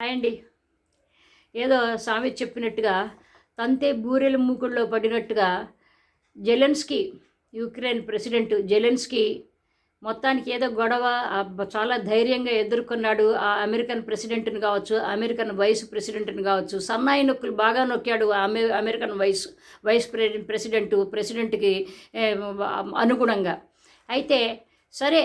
Hi అండి. ఏదో స్వామి చెప్పినట్టుగా తంతే బూరెల మూకుల్లో పడినట్టుగా జెలెన్స్కీ యుక్రెయిన్ ప్రెసిడెంట్ జెలెన్స్కీ మొత్తానికి ఏదో గొడవ చాలా ధైర్యంగా ఎదుర్కొన్నాడు ఆ అమెరికన్ ప్రెసిడెంట్ని కావచ్చు అమెరికన్ వైస్ ప్రెసిడెంట్ని కావచ్చు. సన్నాయి నొక్కులు బాగా నొక్కాడు అమె అమెరికన్ వైస్ వైస్ ప్రెసిడెంట్ ప్రెసిడెంట్కి అనుగుణంగా. అయితే సరే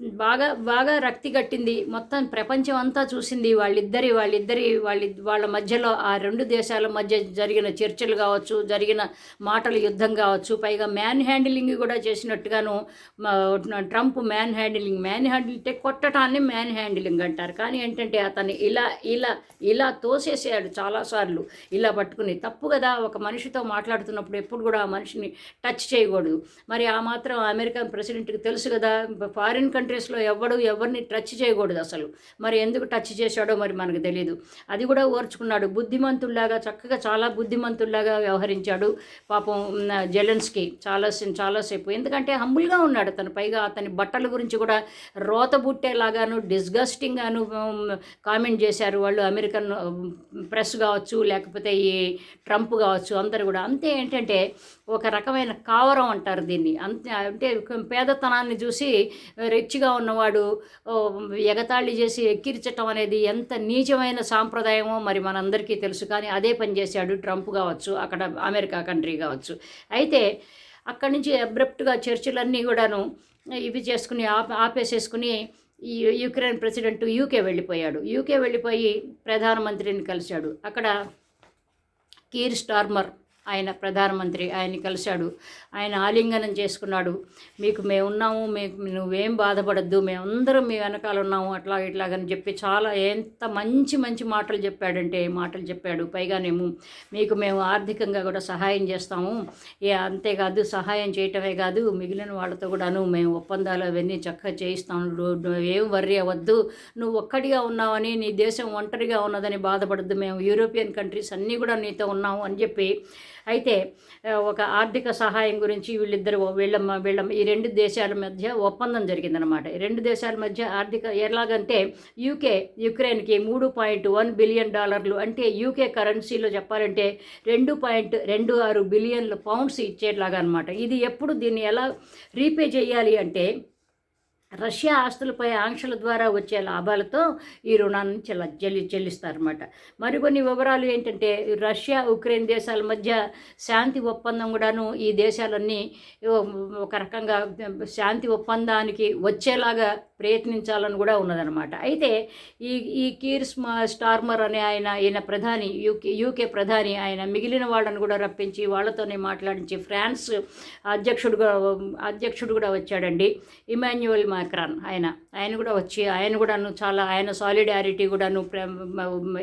బాగా బాగా రక్తి కట్టింది. మొత్తం ప్రపంచం అంతా చూసింది. వాళ్ళిద్దరి వాళ్ళిద్దరి వాళ్ళ వాళ్ళ మధ్యలో ఆ రెండు దేశాల మధ్య జరిగిన చర్చలు కావచ్చు జరిగిన మాటల యుద్ధం కావచ్చు పైగా మ్యాన్ హ్యాండిలింగ్ కూడా చేసినట్టుగాను మా- Trump man handling man handle అంటే కొట్టడాన్ని మ్యాన్ హ్యాండిలింగ్ అంటారు. కానీ ఏంటంటే అతన్ని ఇలా ఇలా ఇలా తోసేసాడు చాలాసార్లు. ఇలా పట్టుకుని తప్పు కదా ఒక మనిషితో మాట్లాడుతున్నప్పుడు ఎప్పుడు కూడా ఆ మనిషిని టచ్ చేయకూడదు. మరి ఆ మాత్రం అమెరికన్ ప్రెసిడెంట్కి తెలుసు కదా ఫారిన్ కంట్రీ కంట్రీస్లో ఎవడు ఎవరిని టచ్ చేయకూడదు అసలు. మరి ఎందుకు టచ్ చేశాడో మరి మనకు తెలియదు అది కూడా ఓర్చుకున్నాడు. బుద్ధిమంతుల్లాగా చక్కగా చాలా బుద్ధిమంతుల్లాగా వ్యవహరించాడు పాపం జెలెన్స్కి. చాలా చాలాసేపు ఎందుకంటే హంబుల్గా ఉన్నాడు తను పైగా అతని బట్టల గురించి కూడా రోత బుట్టేలాగాను డిస్గస్టింగ్గాను కామెంట్ చేశారు వాళ్ళు. అమెరికన్ ప్రెస్ కావచ్చు లేకపోతే ఈ ట్రంప్ కావచ్చు అందరు కూడా. అంతే ఏంటంటే ఒక రకమైన కావరం అంటారు దీన్ని. అంతే అంటే పేదతనాన్ని చూసి రిచ్గా ఉన్నవాడు ఎగతాళి చేసి ఎక్కిరించటం అనేది ఎంత నీచమైన సాంప్రదాయమో మరి మనందరికీ తెలుసు. కానీ అదే పని చేశాడు ట్రంప్ కావచ్చు అక్కడ అమెరికా కంట్రీ కావచ్చు. అయితే అక్కడి నుంచి అబ్రప్ట్గా చర్చలన్నీ కూడాను ఇవి చేసుకుని ఆప ఆపేసేసుకుని ఈ యుక్రెయిన్ ప్రెసిడెంట్ యూకే వెళ్ళిపోయాడు. యూకే వెళ్ళిపోయి ప్రధానమంత్రిని కలిశాడు. అక్కడ కీర్ స్టార్మర్ ఆయన ప్రధానమంత్రి ఆయన్ని కలిశాడు. ఆయన ఆలింగనం చేసుకున్నాడు. మీకు మేము ఉన్నాము మీకు నువ్వేం బాధపడద్దు మేమందరం మీ వెనకాల ఉన్నాము అట్లా ఇట్లాగని చెప్పి చాలా ఎంత మంచి మంచి మాటలు చెప్పాడంటే మాటలు చెప్పాడు. పైగానేమో మీకు మేము ఆర్థికంగా కూడా సహాయం చేస్తాము. ఏ అంతేకాదు సహాయం చేయటమే కాదు మిగిలిన వాళ్ళతో కూడాను మేము ఒప్పందాలు అవన్నీ చక్కగా చేయిస్తాము ఏం వర్రీ అవ్వద్దు. నువ్వు ఒక్కడిగా ఉన్నావని నీ దేశం ఒంటరిగా ఉన్నదని బాధపడద్దు. మేము యూరోపియన్ కంట్రీస్ అన్నీ కూడా నీతో ఉన్నాము అని చెప్పి అయితే ఒక ఆర్థిక సహాయం గురించి వీళ్ళిద్దరు వీళ్ళ వీళ్ళ ఈ రెండు దేశాల మధ్య ఒప్పందం జరిగిందనమాట ఈ రెండు దేశాల మధ్య ఆర్థిక ఎలాగంటే యూకే యుక్రెయిన్కి మూడు పాయింట్ వన్ బిలియన్ డాలర్లు అంటే యూకే కరెన్సీలో చెప్పాలంటే రెండు పాయింట్ రెండు ఆరు బిలియన్ల పౌండ్స్ ఇచ్చేట్లాగా అనమాట ఇది ఎప్పుడు దీన్ని ఎలా రీపే చేయాలి అంటే రష్యా ఆస్తులపై ఆంక్షల ద్వారా వచ్చే లాభాలతో ఈ రుణాన్ని చెల్ల చెల్లి చెల్లిస్తారన్నమాట. మరికొన్ని వివరాలు ఏంటంటే రష్యా ఉక్రెయిన్ దేశాల మధ్య శాంతి ఒప్పందం కూడాను ఈ దేశాలన్నీ ఒక రకంగా శాంతి ఒప్పందానికి వచ్చేలాగా ప్రయత్నించాలని కూడా ఉన్నదనమాట అయితే ఈ ఈ కీర్ స్టార్మర్ అనే ఆయన ఈయన ప్రధాని యూకే యూకే ప్రధాని ఆయన మిగిలిన వాళ్ళని కూడా రప్పించి వాళ్ళతోనే మాట్లాడించి ఫ్రాన్స్ అధ్యక్షుడు అధ్యక్షుడు కూడా వచ్చాడండి. ఇమాన్యువల్ మాక్రాన్ ఆయన. ఆయన కూడా వచ్చి ఆయన కూడాను చాలా ఆయన సాలిడారిటీ కూడాను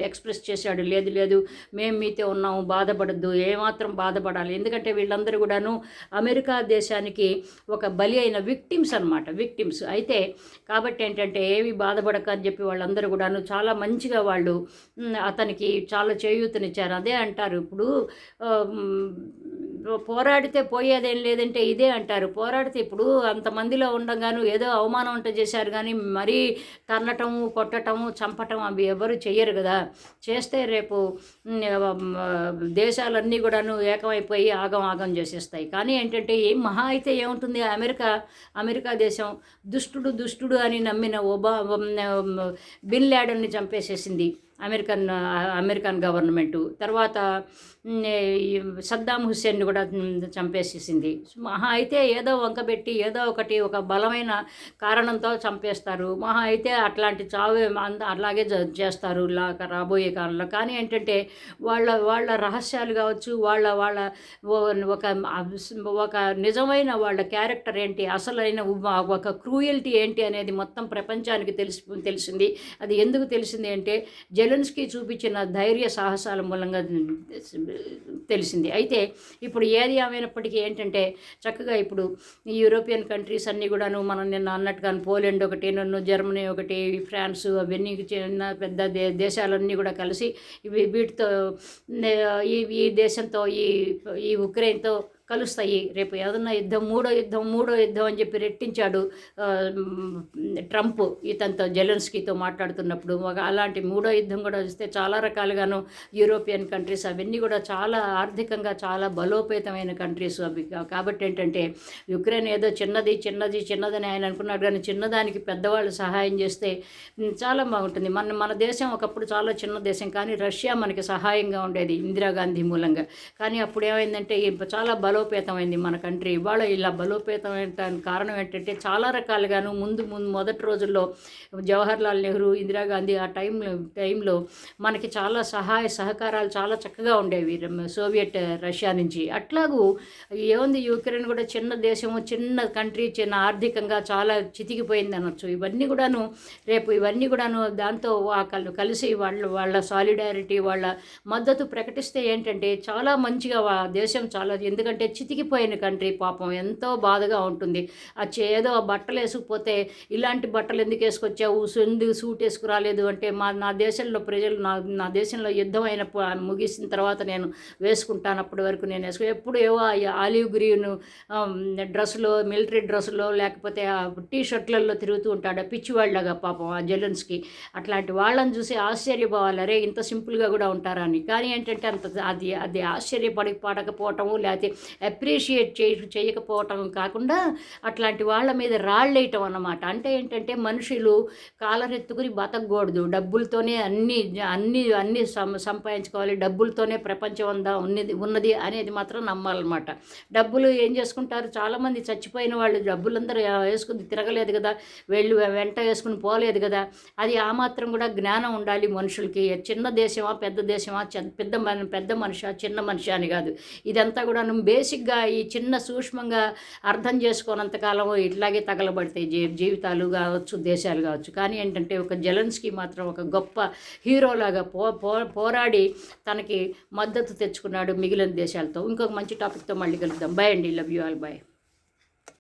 ఎక్స్ప్రెస్ చేశాడు. లేదు లేదు మేము మీతో ఉన్నాము బాధపడద్దు ఏమాత్రం బాధపడాలి. ఎందుకంటే వీళ్ళందరూ కూడాను అమెరికా దేశానికి ఒక బలి అయిన విక్టిమ్స్ అనమాట విక్టిమ్స్ అయితే కాబట్టి ఏంటంటే ఏమి బాధపడక అని చెప్పి వాళ్ళందరూ కూడాను చాలా మంచిగా వాళ్ళు అతనికి చాలా చేయూతనిచ్చారు. అదే అంటారు ఇప్పుడు పోరాడితే పోయేదేం లేదంటే ఇదే అంటారు. పోరాడితే ఇప్పుడు అంతమందిలో ఉండగాను ఏదో అవమానం ఉంట చేశారు కానీ మరీ తన్నటము కొట్టటము చంపటం అవి ఎవరు చెయ్యరు కదా. చేస్తే రేపు దేశాలన్నీ కూడాను ఏకమైపోయి ఆగం ఆగం చేసేస్తాయి. కానీ ఏంటంటే ఏం మహా అయితే ఏముంటుంది? అమెరికా అమెరికా దేశం దుష్టుడు దుష్టుడు అని నమ్మిన ఒబా బిన్ లాడన్ని చంపేసేసింది. American American government. తర్వాత సద్దాం హుస్సేన్ కూడా చంపేసేసింది. మహా అయితే ఏదో వంకబెట్టి ఏదో ఒకటి ఒక బలమైన కారణంతో చంపేస్తారు. మహా అయితే అట్లాంటి చావు అంద- అలాగే జ- చేస్తారు. రాబోయే కాలంలో. కానీ ఏంటంటే వాళ్ళ వాళ్ళ రహస్యాలు కావచ్చు వాళ్ళ వాళ్ళ ఒక ఒక నిజమైన వాళ్ళ క్యారెక్టర్ ఏంటి అసలైన ఒక క్రూయల్టీ ఏంటి అనేది మొత్తం ప్రపంచానికి తెలిసి తెలిసింది. అది ఎందుకు తెలిసింది అంటే జెలెన్స్కీ చూపించిన ధైర్య సాహసాల మూలంగా తెలిసింది. అయితే ఇప్పుడు ఏది ఏమైనప్పటికీ ఏంటంటే చక్కగా ఇప్పుడు ఈ యూరోపియన్ కంట్రీస్ అన్నీ కూడాను మనం నిన్న అన్నట్టుగాను పోలెండ్ ఒకటి నన్ను జర్మనీ ఒకటి ఫ్రాన్స్ అవన్నీ చిన్న పెద్ద దే దేశాలన్నీ కూడా కలిసి ఇవి వీటితో ఈ ఈ దేశంతో ఈ ఈ ఉక్రెయిన్తో కలుస్తాయి. రేపు ఏదన్నా యుద్ధం మూడో యుద్ధం మూడో యుద్ధం అని చెప్పి రెట్టించాడు ట్రంప్ ఇతనితో జెలెన్స్కీతో మాట్లాడుతున్నప్పుడు. ఒక అలాంటి మూడో యుద్ధం కూడా వస్తే చాలా రకాలుగాను యూరోపియన్ కంట్రీస్ అవన్నీ కూడా చాలా ఆర్థికంగా చాలా బలోపేతమైన కంట్రీస్ అవి. కాబట్టి ఏంటంటే యుక్రెయిన్ ఏదో చిన్నది చిన్నది చిన్నదని ఆయన అనుకున్నాడు. కానీ చిన్నదానికి పెద్దవాళ్ళు సహాయం చేస్తే చాలా బాగుంటుంది. మన మన దేశం ఒకప్పుడు చాలా చిన్న దేశం. కానీ రష్యా మనకి సహాయంగా ఉండేది ఇందిరాగాంధీ మూలంగా. కానీ అప్పుడు ఏమైందంటే చాలా బల బలోపేతమైంది మన కంట్రీ. ఇవాళ ఇలా బలోపేతమైన కారణం ఏంటంటే చాలా రకాలుగాను ముందు ముందు మొదటి రోజుల్లో జవహర్లాల్ నెహ్రూ ఇందిరాగాంధీ ఆ టైం టైంలో మనకి చాలా సహాయ సహకారాలు చాలా చక్కగా ఉండేవి. సోవియట్ రష్యా నుంచి. అట్లాగూ ఏముంది యుక్రెయిన్ కూడా చిన్న దేశము చిన్న కంట్రీ చిన్న ఆర్థికంగా చాలా చితికిపోయింది అనొచ్చు. ఇవన్నీ కూడాను రేపు ఇవన్నీ కూడాను దాంతో కలిసి వాళ్ళ వాళ్ళ సాలిడారిటీ వాళ్ళ మద్దతు ప్రకటిస్తే ఏంటంటే చాలా మంచిగా దేశం చాలా ఎందుకంటే చితికిపోయిన కంట్రీ పాపం. ఎంతో బాధగా ఉంటుంది. ఆ ఏదో ఆ బట్టలు వేసుకుపోతే ఇలాంటి బట్టలు ఎందుకు వేసుకొచ్చావు? ఎందుకు సూట్ వేసుకురాలేదు? అంటే మా నా దేశంలో ప్రజలు నా నా దేశంలో యుద్ధం అయిన ముగిసిన తర్వాత నేను వేసుకుంటాను. అప్పటి వరకు నేను వేసుకు ఎప్పుడు ఏవో ఆలివ్ గ్రీన్ డ్రెస్సులో మిలిటరీ డ్రెస్సులో లేకపోతే ఆ టీ షర్ట్లలో తిరుగుతూ ఉంటాడు. ఆ పిచ్చివాళ్ళగా పాపం ఆ జెలెన్స్కి. అట్లాంటి వాళ్ళని చూసి ఆశ్చర్యపోవాలి. అరే ఇంత సింపుల్గా కూడా ఉంటారని కానీ ఏంటంటే అంత అది అది ఆశ్చర్యపడి పడకపోవటము లేకపోతే అప్రిషియేట్ చే చేయకపోవటం కాకుండా అట్లాంటి వాళ్ళ మీద రాళ్ళేయటం అన్నమాట. అంటే ఏంటంటే మనుషులు కాలరెత్తుకుని బతకూడదు డబ్బులతోనే అన్ని అన్ని అన్ని సం సంపాదించుకోవాలి. డబ్బులతోనే ప్రపంచం ఉందా ఉన్నది ఉన్నది అనేది మాత్రం నమ్మాలన్నమాట. డబ్బులు ఏం చేసుకుంటారు? చాలామంది చచ్చిపోయిన వాళ్ళు డబ్బులందరూ వేసుకుని తిరగలేదు కదా. వెళ్ళి వెంట వేసుకుని పోలేదు కదా. అది ఆ మాత్రం కూడా జ్ఞానం ఉండాలి మనుషులకి. చిన్న దేశమా పెద్ద దేశమా పెద్ద పెద్ద మనిషి చిన్న మనిషి అని కాదు. ఇదంతా కూడా బేస్ బేసిక్గా ఈ చిన్న సూక్ష్మంగా అర్థం చేసుకోనంతకాలం ఇట్లాగే తగలబడతాయి జీ జీవితాలు కావచ్చు దేశాలు కావచ్చు. కానీ ఏంటంటే ఒక జలన్స్కి మాత్రం ఒక గొప్ప హీరోలాగా పో పో పోరాడి తనకి మద్దతు తెచ్చుకున్నాడు మిగిలిన దేశాలతో. ఇంకొక మంచి టాపిక్తో మళ్ళీ కలుద్దాం. బాయ్ అండి. Love you all. బాయ్